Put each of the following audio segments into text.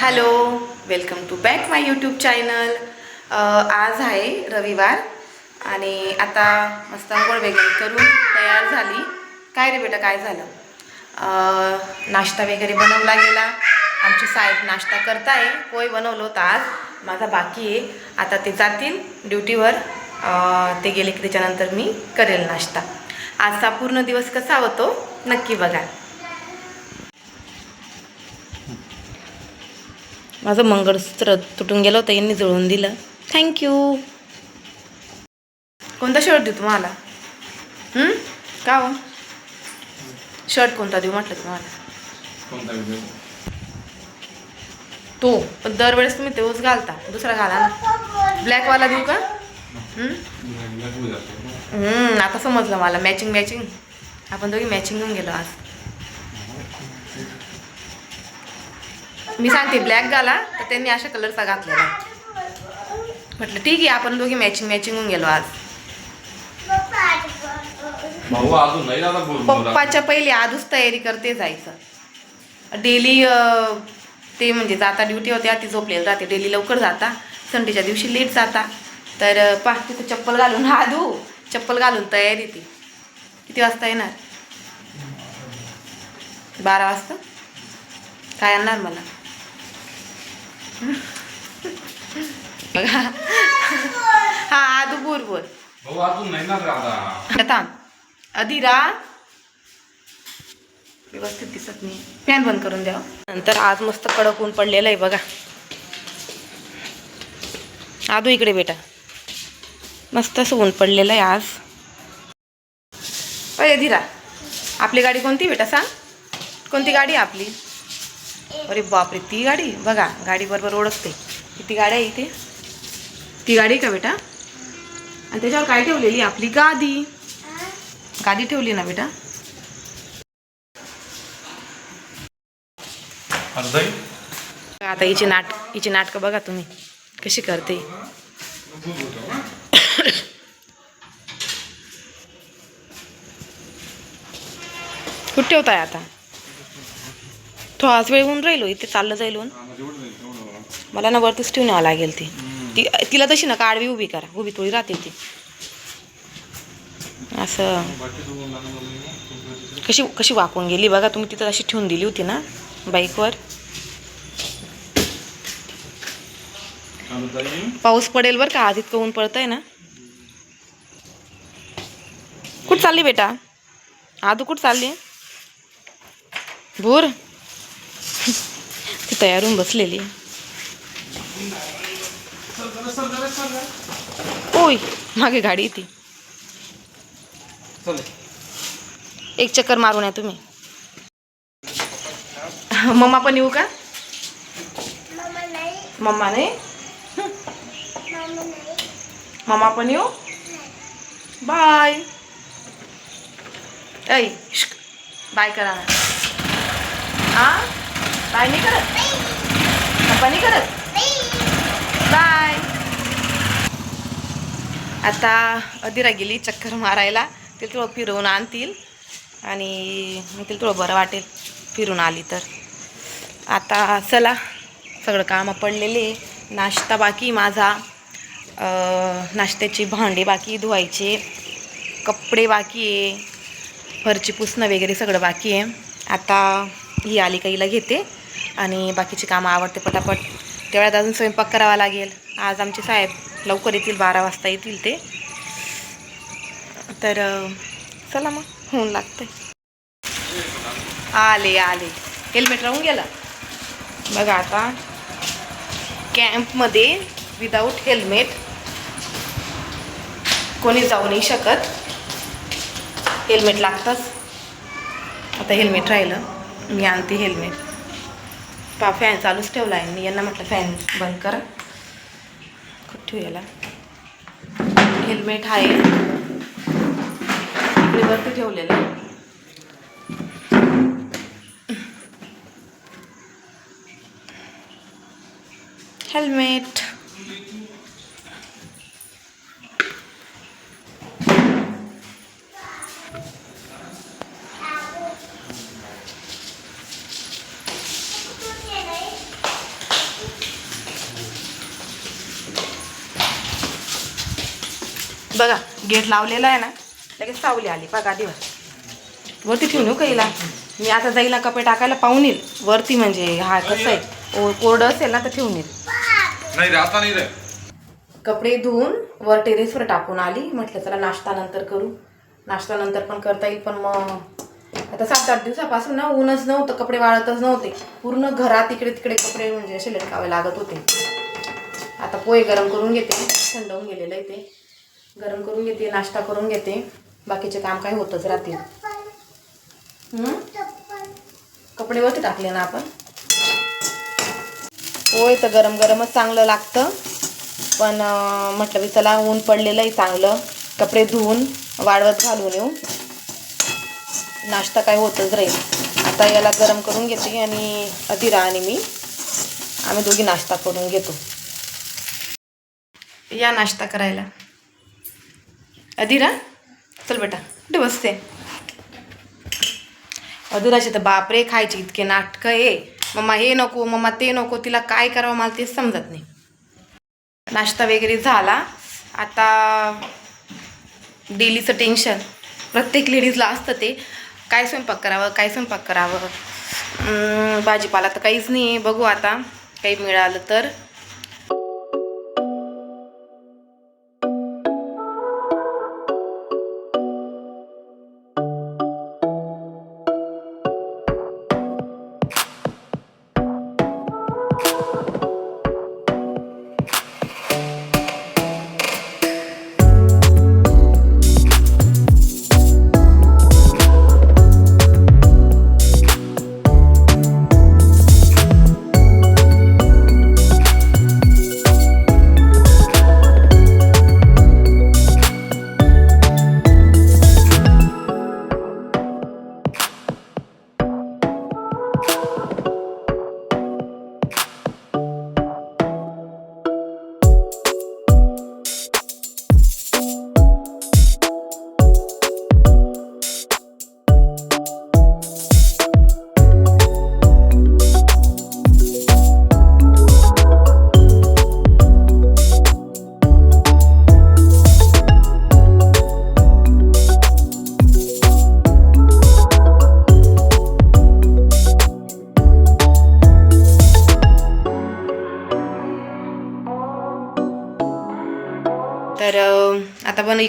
Hello welcome to back my YouTube channel आज आहे रविवार आणि आता मस्त आंघोळ वगैरे करून तयार झाली. काय रे बेटा काय झालं? नाश्ता वगैरे बनवला गेला. आमचे साहेब नाश्ता करताय. पोय बनवलं होतं आज. माझा बाकी आहे. आता ते जातील ड्युटीवर. ते गेले की त्याच्यानंतर मी करेल नाश्ता. आजचा पूर्ण दिवस कसा होतो? नक्की बघा. माझं मंगळसूत्र तुटून गेलं होतं यांनी जुळवून दिलं. थँक्यू कोणता शर्ट देऊ तुम्हाला? हं? का हो? शर्ट कोणता देऊ म्हटलं तुम्हाला? तो. पण दरवेळेस तुम्ही तोच घालता. दुसरा घाला ना. ब्लॅकवाला देऊ का? हं? हं, आता समजलं मला. मॅचिंग मॅचिंग आपण दोघी मॅचिंग घेऊन गेलो आज. मी सांगते ब्लॅक घाला तर त्यांनी अशा कलरचा घातलेला. म्हटलं ठीक आहे आपण दोघी मॅचिंग मॅचिंग होऊन गेलो आज. पप्पाच्या पहिले आधीच तयारी करते जायचं. डेली ते म्हणजे जाता ड्युटी होत्या ती झोपलेली राहते. डेली लवकर जाता संडेच्या दिवशी लेट जाता. तर पा तिथं चप्पल घालून आधू चप्पल घालून तयारी ती. किती वाजता येणार? बारा वाजता? काय आणणार मला? बघा. हा आधू बोर बोर. थांब. अधिरा. व्यवस्थित दिसत नाही. फॅन बंद करून द्या. नंतर आज मस्त कडक ऊन पडलेलं आहे बघा. आदू इकडे बेटा. मस्त असं ऊन पडलेलं आहे आज. अरे अधिरा. आपली गाडी कोणती बेटा सांग? कोणती गाडी आहे आपली? अरे बापरे ती गाडी? बघा गाडी बरोबर ओळखते. किती गाड्या आहे इथे? ती गाडी आहे का बेटा? आणि त्याच्यावर काय ठेवलेली आपली गादी. गादी ठेवली ना बेटा? आता हिची नाट हिची नाटकं बघा तुम्ही. कशी करते. कुठे ठेवताय आता? थोडाच वेळ होऊन राहिलो इथे चाललं जाईल होऊन. मला ना वरतीच ठेवून यावं लागेल ती. ती तिला तशी ना आडवी उभी करा उभी थोडी राहते ती. असं. कशी कशी वाकून गेली? बघा तुम्ही तिथं अशी ठेवून दिली होती ना बाईकवर. पाऊस पडेल बरं का? आज इतकं ऊन पडतंय ना. कुठं चालली बेटा? आदू कुठं चालली? भूर? ती तयार होऊन बसलेली ओय मागे गाडी ती एक चक्कर मारून या तुम्ही. मम्मा पण येऊ का? मम्मा नाही. मम्मा पण येऊ? बाय. ऐ बाय करा ना. हा बाय नाही करत. पप्पा नाही करत. बाय. आता अधिरा गेली चक्कर मारायला. तिला थोडं फिरवून आणतील. आणि मग तिला थोडं बरं वाटेल फिरून आली तर. आता चला सगळं कामं पडलेले. नाश्ता बाकी माझा. नाश्त्याची भांडे बाकी धुवायचे. कपडे बाकी आहे. फरची पुसणं वगैरे सगळं बाकी आहे. आता ही आली काहीला घेते. आणि बाकीची कामं आवडते पटापट. तेवढ्यात अजून स्वयंपाक करावा लागेल. आज आमचे साहेब लवकर येतील बारा वाजता येतील ते. तर चला मग होऊन लागते आले आले. हेल्मेट राहून गेला. बघा आता कॅम्पमध्ये विदाऊट हेल्मेट कोणी जाऊ नाही शकत. हेल्मेट लागतंच. आता हेल्मेट राहिलं. मी आणते हेल्मेट. पा फॅन चालूच ठेवला आहे. मी यांना म्हटलं फॅन बंद करा. कुठं ठेवू याला. हेल्मेट आहे. इकडे वरती ठेवलेलं आहे. हेल्मेट गेट लावलेला आहे ना लगेच सावली आली. बघा दिवस वरती ठेवून येऊ का हिला? मी आता जाईला कपडे टाकायला पाहून येईल. वरती म्हणजे हा कसं आहे? ओ- कोरडं असेल ना तर ठेवून येईल. नाही रे आता नाही रे. कपडे धुवून वर टेरेसवर टाकून आली. म्हटलं चला नाश्ता नंतर करू. नाश्ता नंतर पण करता येईल पण मग आता सात आठ दिवसापासून ना ऊनच नव्हतं कपडे वाळतच नव्हते. पूर्ण घरात इकडे तिकडे कपडे म्हणजे असे लटकावे लागत होते. आता पोहे गरम करून घेते थंड होऊन गेलेलं आहे ते. गरम करून घेते नाश्ता करून घेते. बाकीचे काम काय होतच राहतील. कपडे वरती टाकले ना आपण? होय तर गरम गरमच चांगलं लागतं. पण म्हटलं की चला ऊन पडलेलं आहे चांगलं. कपडे धुवून वाळवत घालून येऊ. नाश्ता काय होतच राहील. आता याला गरम करून घेते आणि अधिरा आणि मी. आम्ही दोघी नाश्ता करून घेतो. या नाश्ता करायला. अधिरा चल बेटा कुठे बसते अधुराचे तर बापरे खायचे इतके नाटकं आहे मम्मा हे नको मम्मा ते नको तिला काय करावं मला तेच समजत नाही नाश्ता वगैरे झाला आता डेलीचं टेन्शन प्रत्येक लेडीजला असतं ते काय स्वयंपाक करावं काय स्वयंपाक करावं भाजीपाला तर काहीच नाही आहे बघू आता काही मिळालं तर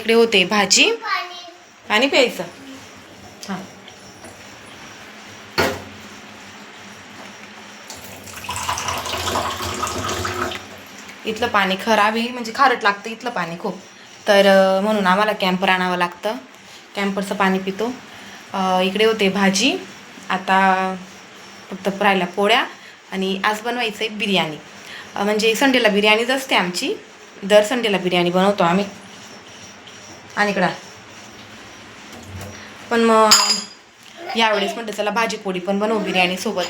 इकडे होते भाजी पाणी प्यायचं. हां. इथलं पाणी खराब आहे म्हणजे खारट लागतं इथलं पाणी खूप. तर म्हणून आम्हाला कॅम्पर आणावं लागतं. कॅम्परचं पाणी पितो. इकडे होते भाजी. आता फक्त फ्रायला पोळ्या आणि आज बनवायचं आहे बिर्याणी म्हणजे संडेला बिर्याणीच असते आमची. दर संडेला बिर्याणी बनवतो आम्ही. आणि इकडं. पण मग यावेळेस म्हटलं चला भाजी पोळी पण बनवू बिर्याणी सोबत.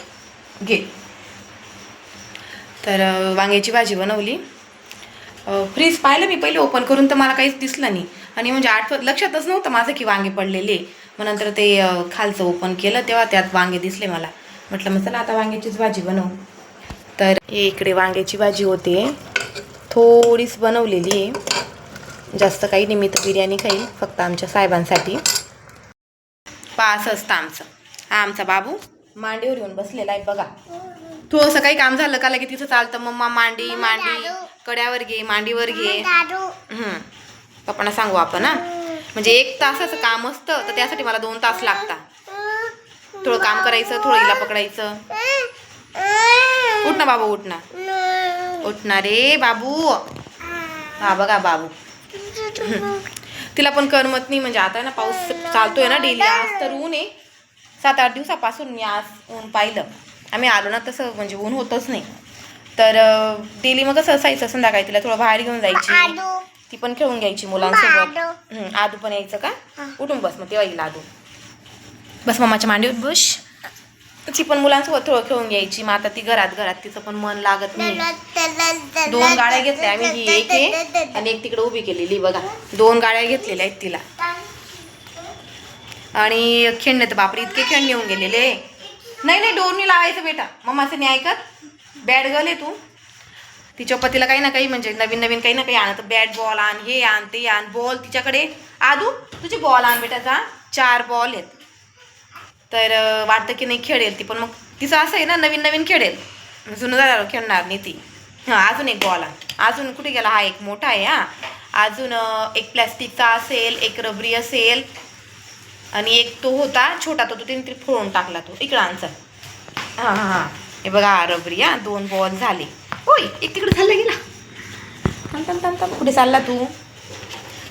घे. तर वांग्याची भाजी बनवली. फ्रीज पाहिलं मी पहिले ओपन करून तर मला काहीच दिसलं नाही. आणि म्हणजे आठवत लक्षातच नव्हतं माझं की वांगे पडलेले. मग नंतर ते खालचं ओपन केलं तेव्हा त्यात वांगे दिसले मला. म्हटलं मग चला आता वांग्याचीच भाजी बनवू. तर इकडे वांग्याची भाजी होते. थोडीच बनवलेली आहे. जास्त काही निमित्त बिर्याणी खाईल फक्त आमच्या साहेबांसाठी. पास असतं आमचं. हा आमचा बाबू. मांडीवर येऊन बसलेला आहे बघा. तू असं काही काम झालं का? लगे तिथं चालतं मम्मा मांडी मांडी कड्यावर घे मांडीवर घे. हम्म. पप्पांना सांगू आपण हा? म्हणजे एक तासाचं काम असतं तर त्यासाठी मला दोन तास लागतात. थोडं काम करायचं थोडं हिला पकडायचं. उठ ना बाबू उठ ना. उठ ना रे बाबू. हा बघा बाबू. तिला पण करमत नाही म्हणजे आता ना पाऊस चालतोय ना डेली आज तर ऊन आहे. सात आठ दिवसापासून मी आज ऊन पाहिलं. आम्ही आलो ना तसं म्हणजे ऊन होतच नाही. तर डेली मग कसं असायचं संध्याकाळी तिला थोडं बाहेर घेऊन जायची. ती पण खेळून घ्यायची मुलांसोबत. आदू. पण यायचं का? उठून बस मग तेव्हा येईल आदू. बस मम्माच्या मांडीवर बस. ती पण मुलांसोबत थोडं खेळून घ्यायची मग आता ती घरात घरात तिचं पण मन लागत नाही. दोन गाड्या घेतल्या आम्ही ही एक आहे आणि एक तिकडे उभी केलेली बघा. दोन गाड्या घेतलेल्या आहेत तिला. आणि खेळणे तर बापरे इतके खेळणे येऊन गेलेले. नाही नाही डोरनी लावायचं बेटा. मम्माचं नाही ऐकत. बॅट गर्ल आहे तू. तिच्या पतीला काही ना काही म्हणजे नवीन नवीन काही ना काही आणत बॅट बॉल आण हे आण ते आण बॉल तिच्याकडे. आदू तुझे बॉल आण बेटा जा. चार बॉल आहेत. तर वाटतं की नाही खेळेल ती पण मग तिचं असं आहे ना नवीन नवीन खेळेल. जुनं झाल्यावर खेळणार नाही ती. हां अजून एक बॉल अजून कुठे गेला? हा एक मोठा आहे हां. अजून एक प्लॅस्टिकचा असेल एक रबरी असेल आणि एक तो होता छोटा तो तो तिने तरी फोडून टाकला तो. इकडं आमचा हां हां हां. हे बघा रबरी हां. दोन बॉल झाले. होय एक तिकडे झाला गेला. थांब थांब थांब थांब. कुठे चालला तू?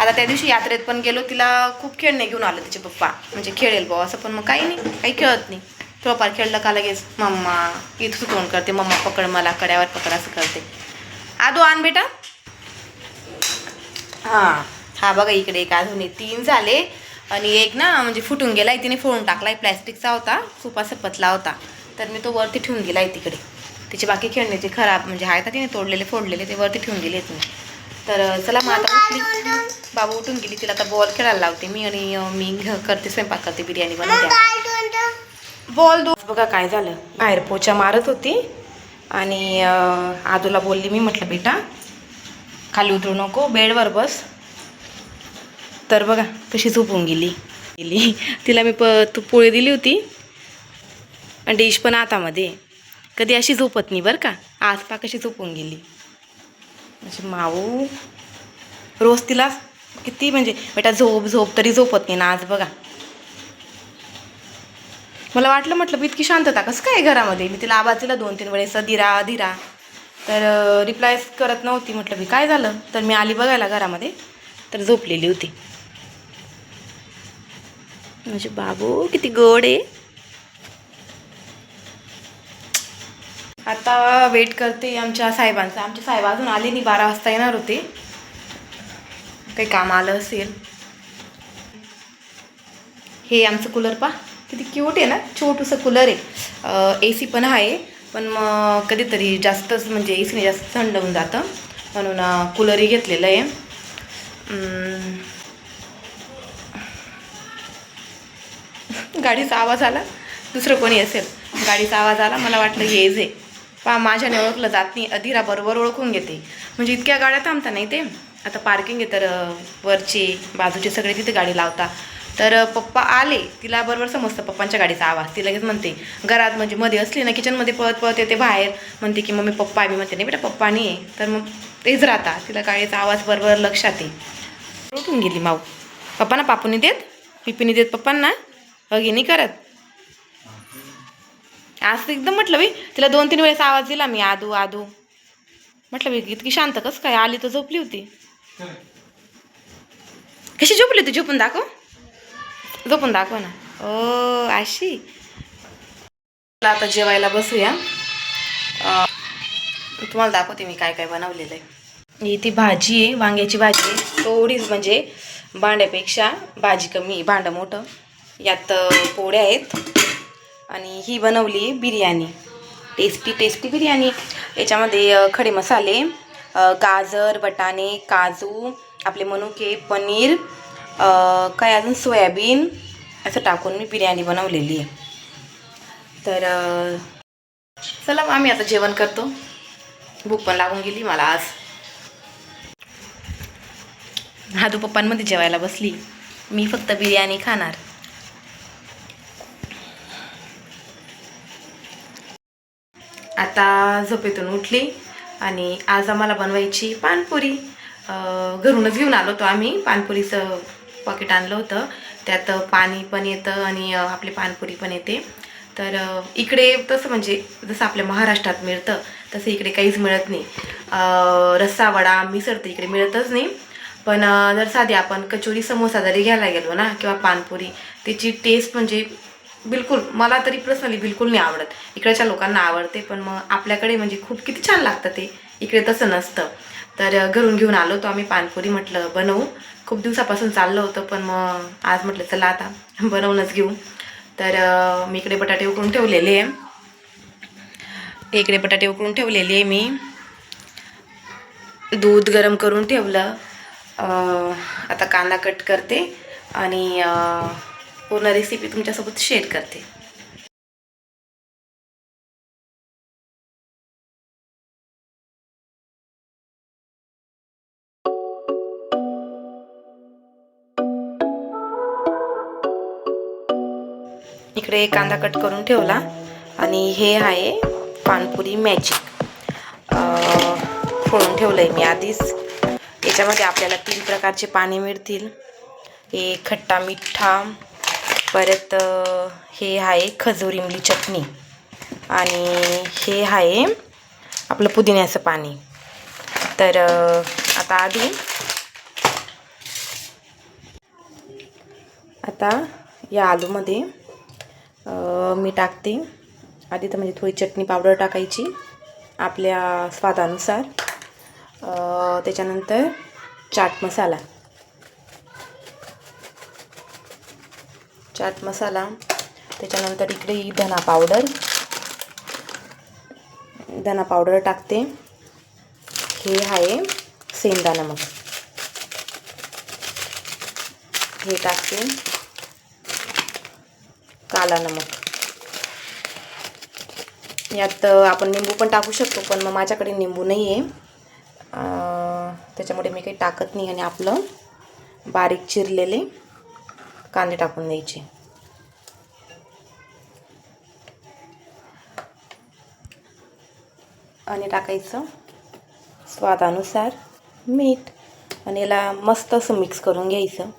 आता त्या दिवशी यात्रेत पण गेलो तिला खूप खेळणे घेऊन आलं तिचे पप्पा. म्हणजे खेळेल भाऊ असं पण मग काही नाही काही खेळत नाही. थोडंफार खेळलं का लगेच मम्मा इथं तोंड करते मम्मा पकड मला कड्यावर पकड असं करते. आदो आण बेटा. हां. हा बघा इकडे एक अजून तीन झाले. आणि एक ना म्हणजे फुटून गेलाय तिने फोडून टाकलाय प्लॅस्टिकचा होता खूप असा पतला होता. तर मी तो वरती ठेवून गेलाय तिकडे. तिचे बाकी खेळण्याचे खराब म्हणजे आहेत तिने तोडलेले फोडलेले ते वरती ठेवून गेले मी. तर चला मग आता उठली. बाबा उठून गेली. तिला आता बॉल खेळायला लावते मी आणि मी घ- करते स्वयंपाक करते बिर्याणी बनवते. बॉल दो. बघा काय झालं. बाहेर पोचा मारत होती आणि आजूला आदूला बोलली मी म्हटलं बेटा खाली उतरू नको बेडवर बस. तर बघा कशी झोपून गेली. गेली. तिला मी प तू पोळी दिली होती. आणि डिश पण हातामध्ये कधी अशी झोपत नाही बरं का. आज पा कशी झोपून गेली. म्हणजे माऊ रोज तिला किती म्हणजे बेटा झोप झोप तरी झोपत नाही ना आज बघा. मला वाटलं म्हटलं मी इतकी शांतता कसं काय घरामध्ये? मी तिला आवाज दिला दोन तीन वेळेस धीरा धीरा. तर रिप्लाय करत नव्हती. म्हटलं मी काय झालं? तर मी आली बघायला घरामध्ये. तर झोपलेली होती. म्हणजे बाबू किती गोड आहे. आता वेट करते आमच्या साहेबांचा. आमचे साहेब अजून आले नाही बारा वाजता येणार होते. काही काम आलं असेल. हे आमचं कूलर पा किती क्यूट आहे ना? छोटूसं कूलर आहे. ए सी पण आहे पण मग कधीतरी जास्तच म्हणजे ए सीने जास्त थंड होऊन जातं. म्हणून कूलरही घेतलेलं आहे. गाडीचा आवाज आला? दुसरं कोणी असेल? गाडीचा आवाज आला? मला वाटलं येज आहे पा माझ्याने ओळखलं जात नाही अधिरा बरोबर ओळखून घेते. म्हणजे इतक्या गाड्या थांबता नाही ते. आता पार्किंग आहे तर वरची बाजूचे सगळे तिथे गाडी लावता. तर पप्पा आले तिला बरोबर समजतं पप्पांच्या गाडीचा आवाज. ती लगेच म्हणते घरात म्हणजे मध्ये असली ना किचनमध्ये पळत पळत येते बाहेर. म्हणते की मम्मी पप्पा आहे. मी म्हणते नाही बेटा पप्पा नाही आहे. तर मग तेच राहता. तिला गाडीचा आवाज बरोबर लक्षात येईल उठून गेली माऊ. पप्पांना पापूनी देत पिपीनी देत पप्पांना. अगे नाही करत. असं एकदम म्हटलं बाई तिला दोन तीन वेळेस आवाज दिला मी आदू आदू. म्हटलं बाई इतकी शांत कस काय आली तर झोपली होती. कशी झोपली होती? झोपून दाखव. झोपून दाखव ना. ओ अशी आता जेवायला बसूया. तुम्हाला दाखवते मी काय काय बनवलेलं आहे. ही ती भाजी आहे वांग्याची भाजी आहे. थोडीच म्हणजे भांड्यापेक्षा भाजी कमी आहे, भांडं मोठं. यात पोळ्या आहेत. आणि ही बनवली बिर्याणी. Tasty tasty biryani. याच्यामध्ये खडे मसाले गाजर बटाणे काजू आपले मनुके पनीर काय अजून सोयाबीन असं टाकून मी बिर्याणी बनवलेली आहे. तर चला आम्ही आता जेवण करतो. भूक पण लागून गेली मला आज. हादू पप्पांमध्ये जेवायला बसली. मी फक्त बिर्याणी खाणार. आता झोपेतून उठली आणि आज आम्हाला बनवायची पानपुरी. घरूनच घेऊन आलो होतो आम्ही. पानपुरीचं पॉकेट आणलं होतं. त्यात पाणी पण येतं आणि आपली पानपुरी पण येते. तर इकडे तसं म्हणजे जसं आपल्या महाराष्ट्रात मिळतं तसं इकडे काहीच मिळत नाही. रस्सा वडा मिसळ तर इकडे मिळतच नाही. पण जर साधी आपण कचोरी समोसा जरी घ्यायला गेलो ना किंवा पानपुरी त्याची टेस्ट म्हणजे बिलकुल मला तरी पर्सनली बिलकुल नाही आवडत. इकडच्या लोकांना आवडते पण मग आपल्याकडे म्हणजे खूप किती छान लागतं ते. इकडे तसं नसतं. तर घरून घेऊन आलो तो आम्ही पानपुरी म्हटलं बनवू. खूप दिवसापासून चाललं होतं पण मग आज म्हटलं चला आता बनवूनच घेऊ. तर मी इकडे बटाटे उकळून ठेवलेले आहे. इकडे बटाटे उकळून ठेवलेले आहे मी. दूध गरम करून ठेवलं. आता कांदा कट करते आणि पूर्ण रेसिपी तुमच्यासोबत शेअर करते. इकडे कांदा कट करून ठेवला आणि हे आहे पानपुरी मॅजिक फोडून ठेवलं आहे मी आधीच. याच्यामध्ये आपल्याला तीन प्रकारचे पाणी मिळतील. एक खट्टा मिठ्ठा परत हे आहे खजूर इमली चटणी. आणि हे आहे आपलं पुदिन्याचं पाणी. तर आता आधी आता या आलूमध्ये मी टाकते. आधी तर म्हणजे थोडी चटणी पावडर टाकायची आपल्या स्वादानुसार. त्याच्यानंतर चाट मसाला. चाट मसाला त्याच्यानंतर इकडे ही धना पावडर. धना पावडर टाकते. हे आहे सेंदा नमक हे टाकते. काला नमक यात आपण निंबू पण टाकू शकतो पण मग माझ्याकडे निंबू नाही आहे त्याच्यामुळे मी काही टाकत नाही आणि आपलं बारीक चिरलेले. कांदे टाकून द्यायचे. आणि टाकायचं स्वादानुसार मीठ. आणि याला मस्त असं मिक्स करून घ्यायचं.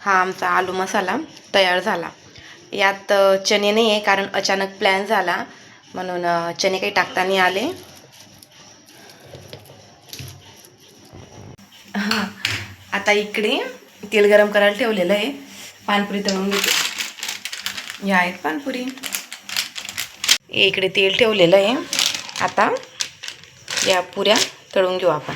हा आमचा आलू मसाला तयार झाला. यात चणे नाही आहे कारण अचानक प्लॅन झाला. म्हणून चणे काही टाकताना आले. हा आता इकडे तेल गरम करायला ठेवलेलं आहे. पानपुरी तळून घेते. या आहेत पानपुरी. इकडे तेल ठेवलेलं आहे. आता या पुऱ्या तळून घेऊ आपण.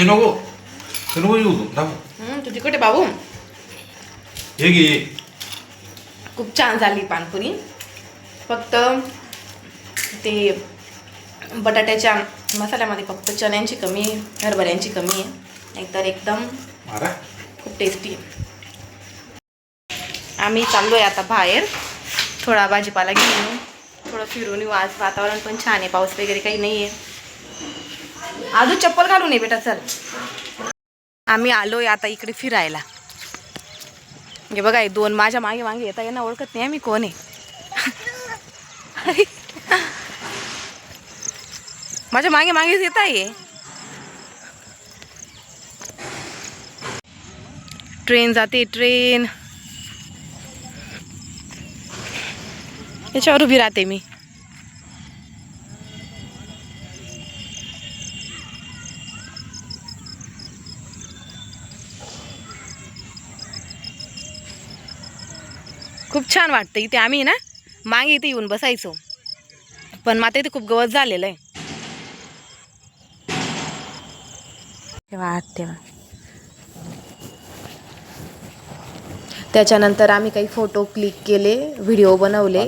ते नको ते नको येऊ तू दाखव हम्म, तू तिकट आहे बाबू हे घे खूप छान झाली पानपुरी फक्त ते बटाट्याच्या मसाल्यामध्ये फक्त चण्यांची कमी आहे हरभऱ्यांची कमी आहे नाहीतर एकदम मारा खूप टेस्टी आहे आम्ही चाललो आहे आता बाहेर थोडा भाजीपाला घेऊन थोडं फिरून येऊ आज वातावरण पण छान आहे पाऊस वगैरे काही नाही आहे अजून चप्पल घालून ये बेटा चल. आम्ही आलोय आता इकडे फिरायला. हे बघा दोन माझ्या मागे मागे येता यांना ओळखत नाही मी कोण आहे. माझ्या मागे मागेच येता ये. ट्रेन जाते ट्रेन. याच्यावर उभी राहते मी. खूप छान वाटतं. इथे आम्ही ना मागे इथे येऊन बसायचो. पण मग आता इथे खूप गवत झालेलं आहे. तेव्हा आत तेव्हा. त्याच्यानंतर आम्ही काही फोटो क्लिक केले व्हिडिओ बनवले.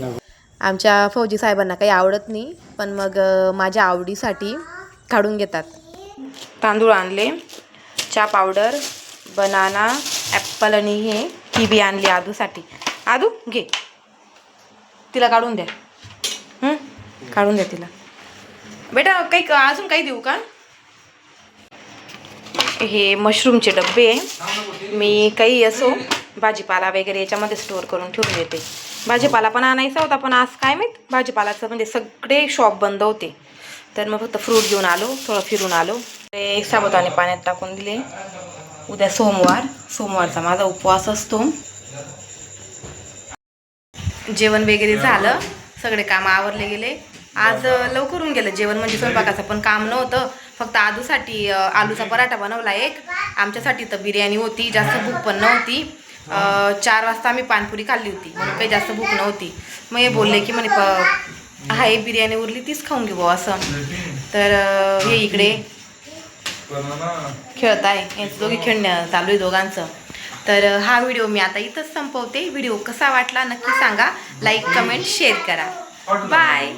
आमच्या फौजी साहेबांना काही आवडत नाही पण मग माझ्या आवडीसाठी काढून घेतात. तांदूळ आणले चहा पावडर बनाना ॲप्पल आणि हे किबी आणली आदूसाठी आदू घे. तिला काढून द्या. काढून द्या तिला. बेटा काही अजून काही देऊ का? हे मशरूमचे डबे मी काही असो भाजीपाला वगैरे याच्यामध्ये स्टोअर करून ठेवून देते. भाजीपाला पण आणायचा होता पण आज काय माहीत? भाजीपालाचं म्हणजे सगळे शॉप बंद होते. तर मग फक्त फ्रूट घेऊन आलो थोडं फिरून आलो. ते साबुदाणे पाण्यात टाकून दिले. उद्या सोमवार. सोमवारचा माझा उपवास असतो. जेवण वगैरे झालं सगळे काम आवरले गेले. आज लवकर होऊन गेलं जेवण म्हणजे स्वयंपाकाचं पण काम नव्हतं. फक्त आदूसाठी आलूचा पराठा बनवला एक. आमच्यासाठी तर बिर्याणी होती जास्त भूक पण नव्हती. चार वाजता आम्ही पानपुरी खाल्ली होती म्हणून काही जास्त भूक नव्हती. मग हे बोलले की म्हणे प आहे बिर्याणी उरली तीच खाऊन घेऊ असं. तर हे इकडे खेळत आहे यांचं दोघे खेळणं चालू आहे दोघांचं. तर हा व्हिडिओ मी आता इथंच संपवते. व्हिडिओ कसा वाटला नक्की सांगा. लाईक कमेंट शेअर करा. बाय